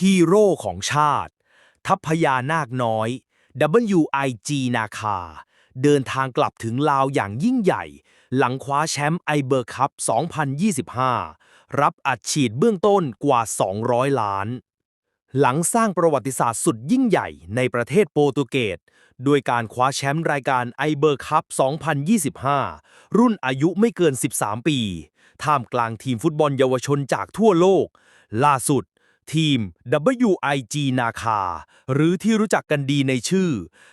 ฮีโร่ของชาติ ทัพพญานาคน้อย WIG นาคา เดินทางกลับถึงลาวอย่างยิ่งใหญ่ หลังคว้าแชมป์ไอเบอร์คัพ 2025 รับอัดฉีดเบื้องต้นกว่า 200 ล้าน หลังสร้างประวัติศาสตร์สุดยิ่งใหญ่ในประเทศโปรตุเกสด้วยการคว้าแชมป์รายการไอเบอร์คัพ 2025 รุ่นอายุไม่เกิน 13 ปี ท่ามกลางทีมฟุตบอลเยาวชนจากทั่วโลก ล่าสุด ทีม WIG นาคา หรือที่รู้จักกันดีในชื่อ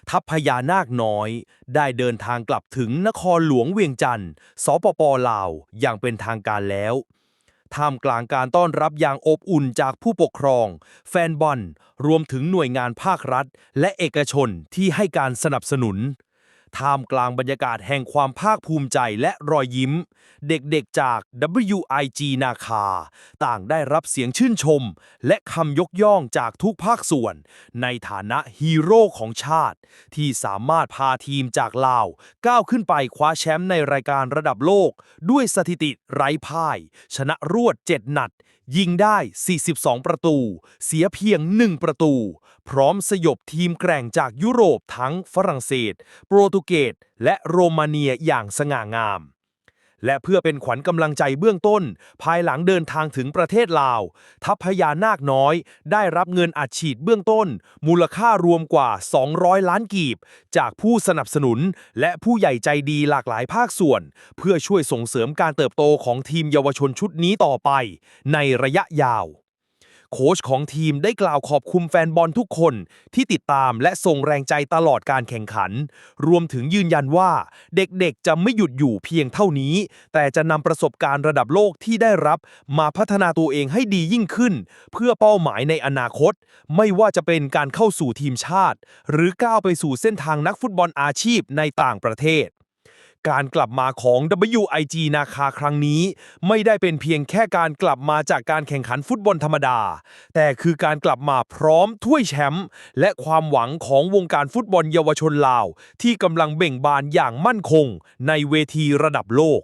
ทัพพญานาคน้อย ได้เดินทางกลับถึงนครหลวงเวียงจันทร์ สปปลาว อย่างเป็นทางการแล้ว ท่ามกลางการต้อนรับอย่างอบอุ่นจากผู้ปกครอง แฟนบอล รวมถึงหน่วยงานภาครัฐ และเอกชนที่ให้การสนับสนุน ท่ามกลางบรรยากาศแห่งความภาคภูมิใจและรอยยิ้ม เด็กๆจาก WIG นาคา ต่างได้รับเสียงชื่นชม และคำยกย่องจากทุกภาคส่วน ในฐานะฮีโร่ของชาติ ที่สามารถพาทีมจากลาว ก้าวขึ้นไปคว้าแชมป์ในรายการระดับโลก ด้วยสถิติไร้พ่าย ชนะรวด 7 นัดยิงได้ 42 ประตู เสียเพียง 1 ประตู พร้อมสยบทีมแกร่งจากยุโรปทั้งฝรั่งเศส โปรตุเกสและโรมาเนียอย่างสง่างาม และเพื่อเป็นขวัญกำลังใจเบื้องต้น ภายหลังเดินทางถึงประเทศลาว ทัพพญานาคน้อย ได้รับเงินอัดฉีดเบื้องต้น มูลค่ารวมกว่า 200 ล้านกีบ จากผู้สนับสนุน และผู้ใหญ่ใจดีหลากหลายภาคส่วน เพื่อช่วยส่งเสริมการเติบโตของทีมเยาวชนชุดนี้ต่อไป ในระยะยาว โค้ชของทีมได้กล่าวขอบคุณแฟนบอลทุกคนที่ติดตามและส่งแรงใจตลอดการแข่งขัน รวมถึงยืนยันว่า เด็กๆจะไม่หยุดอยู่เพียงเท่านี้ แต่จะนำประสบการณ์ระดับโลกที่ได้รับ มาพัฒนาตัวเองให้ดียิ่งขึ้น เพื่อเป้าหมายในอนาคต ไม่ว่าจะเป็นการเข้าสู่ทีมชาติ หรือก้าวไปสู่เส้นทางนักฟุตบอลอาชีพในต่างประเทศ การกลับมาของ WIG นาคาครั้งนี้ ไม่ได้เป็นเพียงแค่การกลับมาจากการแข่งขันฟุตบอลธรรมดา แต่คือการกลับมาพร้อมถ้วยแชมป์และความหวังของวงการฟุตบอลเยาวชนลาว ที่กำลังเบ่งบานอย่างมั่นคงในเวทีระดับโลก